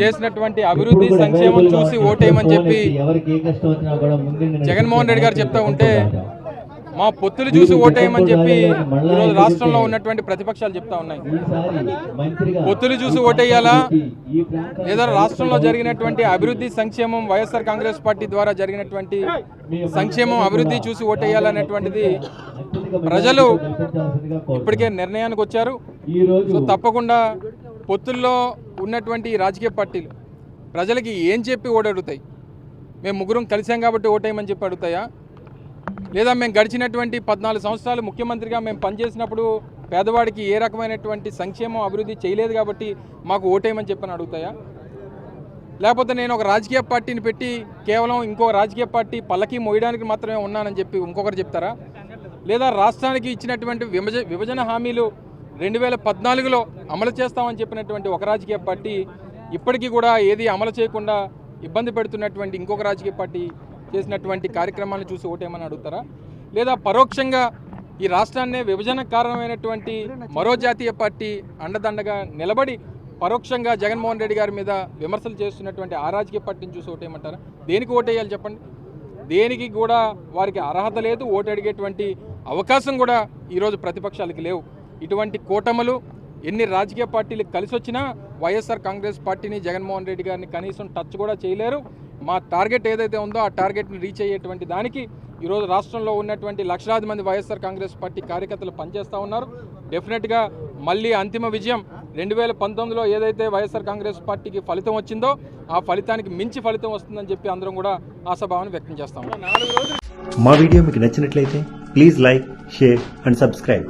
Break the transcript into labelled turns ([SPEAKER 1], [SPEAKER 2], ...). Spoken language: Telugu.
[SPEAKER 1] చేసినటువంటి అభివృద్ధి సంక్షేమం చూసి ఓటేయమని చెప్పి జగన్మోహన్ రెడ్డి గారు చెప్తా ఉంటే మా పొత్తులు చూసి ఓటేయమని చెప్పి ఈరోజు రాష్ట్రంలో ఉన్నటువంటి ప్రతిపక్షాలు చెప్తా ఉన్నాయి. పొత్తులు చూసి ఓటేయాలా? లేదా రాష్ట్రంలో జరిగినటువంటి అభివృద్ధి సంక్షేమం వైఎస్ఆర్ కాంగ్రెస్ పార్టీ ద్వారా జరిగినటువంటి సంక్షేమం అభివృద్ధి చూసి ఓటేయాలనేటువంటిది ప్రజలు ఇప్పటికే నిర్ణయానికి వచ్చారు. సో తప్పకుండా పొత్తుల్లో ఉన్నటువంటి రాజకీయ పార్టీలు ప్రజలకి ఏం చెప్పి ఓడడుగుతాయి మేము ముగ్గురం కలిసాం కాబట్టి ఓటేయమని చెప్పి అడుగుతాయా? లేదా మేము గడిచినటువంటి పద్నాలుగు సంవత్సరాలు ముఖ్యమంత్రిగా మేము పనిచేసినప్పుడు పేదవాడికి ఏ రకమైనటువంటి సంక్షేమం అభివృద్ధి చేయలేదు కాబట్టి మాకు ఓటేయమని చెప్పని అడుగుతాయా? లేకపోతే నేను ఒక రాజకీయ పార్టీని పెట్టి కేవలం ఇంకో రాజకీయ పార్టీ పల్లకి మోయడానికి మాత్రమే ఉన్నానని చెప్పి ఇంకొకరు చెప్తారా? లేదా రాష్ట్రానికి ఇచ్చినటువంటి విభజ విభజన హామీలు రెండు వేల పద్నాలుగులో అమలు చేస్తామని చెప్పినటువంటి ఒక రాజకీయ పార్టీ ఇప్పటికీ కూడా ఏది అమలు చేయకుండా ఇబ్బంది పెడుతున్నటువంటి ఇంకొక రాజకీయ పార్టీ చేసినటువంటి కార్యక్రమాలను చూసి ఓటేమని అడుగుతారా? లేదా పరోక్షంగా ఈ రాష్ట్రాన్నే విభజన కారణమైనటువంటి మరో జాతీయ పార్టీ అండదండగా నిలబడి పరోక్షంగా జగన్మోహన్ రెడ్డి గారి మీద విమర్శలు చేస్తున్నటువంటి ఆ రాజకీయ పార్టీని చూసి ఓటేయమంటారా? దేనికి ఓటేయాలి చెప్పండి? దేనికి కూడా వారికి అర్హత లేదు ఓటు అడిగేటువంటి అవకాశం కూడా ఈరోజు ప్రతిపక్షాలకి లేవు. ఇటువంటి కూటములు ఎన్ని రాజకీయ పార్టీలు కలిసి వచ్చినా వైఎస్ఆర్ కాంగ్రెస్ పార్టీని జగన్మోహన్ రెడ్డి గారిని కనీసం టచ్ కూడా చేయలేరు. మా టార్గెట్ ఏదైతే ఉందో ఆ టార్గెట్ని రీచ్ అయ్యేటువంటి దానికి ఈరోజు రాష్ట్రంలో ఉన్నటువంటి లక్షలాది మంది వైఎస్ఆర్ కాంగ్రెస్ పార్టీ కార్యకర్తలు పనిచేస్తూ ఉన్నారు. డెఫినెట్గా మళ్ళీ అంతిమ విజయం రెండు వేల పంతొమ్మిదిలో ఏదైతే వైఎస్ఆర్ కాంగ్రెస్ పార్టీకి ఫలితం వచ్చిందో ఆ ఫలితానికి మించి ఫలితం వస్తుందని చెప్పి అందరం కూడా ఆశాభావాన్ని వ్యక్తం చేస్తాం.
[SPEAKER 2] మా వీడియో మీకు నచ్చినట్లయితే please like share and subscribe.